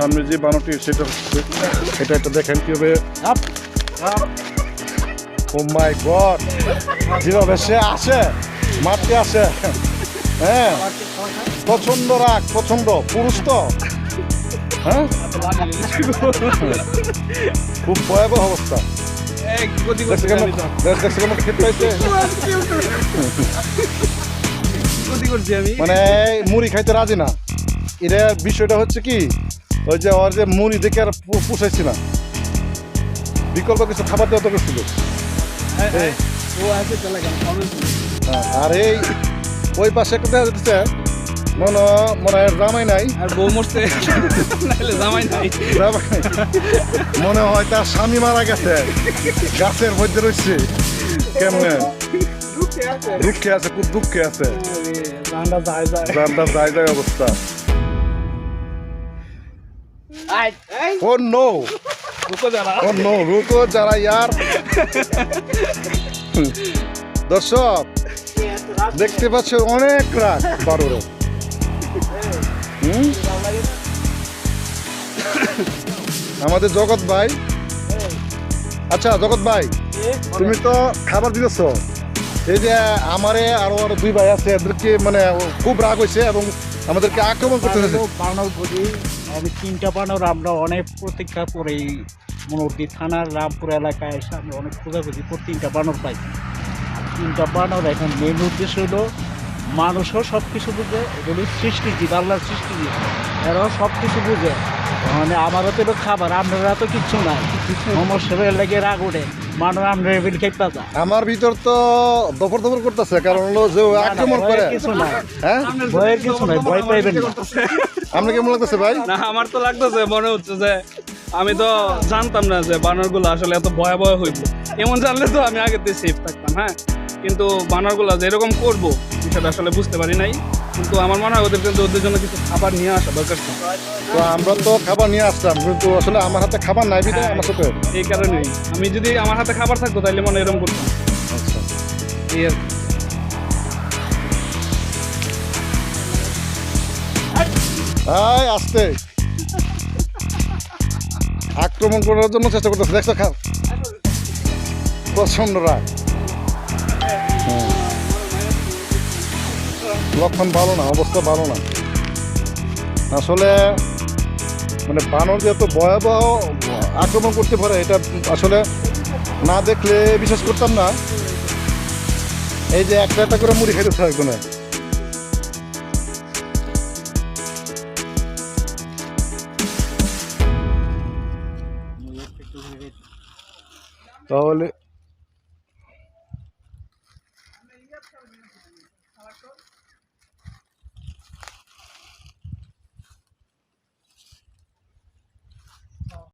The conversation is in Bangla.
সামনে যে বানরটি সেটা হচ্ছে এটা একটা দেখেন কীভাবে। ও মাই গড যেভাবে সে আসে? মারতে আসে। হ্যাঁ প্রচণ্ড রাগ প্রচণ্ড পুরুষ তো। হ্যাঁ? খুব ভয়াবহ অবস্থা। মানে মুড়ি খাইতে রাজি না। এটা বিষয়টা হচ্ছে কি ওই যে ওর যে মুড়ি দেখে আর পুষাইছি না। বিকল্প কিছু খাবার দেওয়া দরকার ছিল। হ্যাঁ, আর এই ওই পাশে একটা দেখা যাচ্ছে মনে মনে হয় রামাই নাই। আর বউ মরছে জামাই নাই। মনে হয় তার স্বামী মারা গেছে। গাছের মধ্যে রয়েছে। কেমনে? দুঃখে আছে। খুব দুঃখে আছে। যায় যায় অবস্থা। যারা ইয়ার। দর্শক দেখতে পাচ্ছ অনেক রাগ বারোরে? আমাদের জগৎ ভাই। আচ্ছা জগৎ ভাই তুমি তো খাবার দিতেছ। এই যে আমারে আরও আরও দুই ভাই আছে এদেরকে মানে খুব রাগ হয়েছে এবং আমাদেরকে আক্রমণ করতে হয়েছে। বানর করি আমি তিনটা বানর আমরা অনেক প্রতীক্ষা করে এই মনোরদি থানার রামপুর এলাকায় এসে আমি অনেক খোঁজাখুঁজি করে তিনটা বানর পাই। তিনটা বানর এখন মেন উদ্দেশ্য হলো মানুষও সব কিছু বুঝে এগুলি সৃষ্টি জীব আল্লাহর সৃষ্টি জীব এরাও সব কিছু বুঝে। মানে আমারও তো এটা খাবার আপনারা তো কিচ্ছু নাই। শরীর লেগে রাগ ওঠে। আমরা ভিতর তো দফর দফর করতেছে কারণ হলো যে আক্রমণ করে। কিছু হ্যাঁ? ভয়ের কিছু নাই ভয় পাইবেন আপনার কেমন লাগতেছে ভাই? না আমার তো লাগতেছে মনে হচ্ছে যে আমি তো জানতাম না যে বানরগুলো আসলে এত ভয়াবহ হইব। এমন জানলে তো আমি আগে থেকে সেফ থাকতাম হ্যাঁ? কিন্তু বানরগুলো যেরকম করব বিষয়টা আসলে বুঝতে পারি নাই। কিন্তু আমার মনে হয় ওদের কিন্তু ওদের জন্য কিছু খাবার নিয়ে আসা দরকার ছিল। তো আমরা তো খাবার নিয়ে আসতাম কিন্তু আসলে আমার হাতে খাবার নাই বিধায় আমার সাথে। এই কারণেই। আমি যদি আমার হাতে খাবার থাকতো তাহলে মনে এরকম করতাম। আচ্ছা। এই আর আক্রমণ করার জন্য চেষ্টা করতেছে। দেখছ খাও। প্রচণ্ড রাগ। লক্ষণ ভালো না, অবস্থা ভালো না। আসলে মানে বানর যে এত ভয়াবহ আক্রমণ করতে পারে, এটা আসলে না দেখলে বিশ্বাস করতাম না। এই যে একটা একটা করে মুড়ি খাইতেছে একজনে তাহলে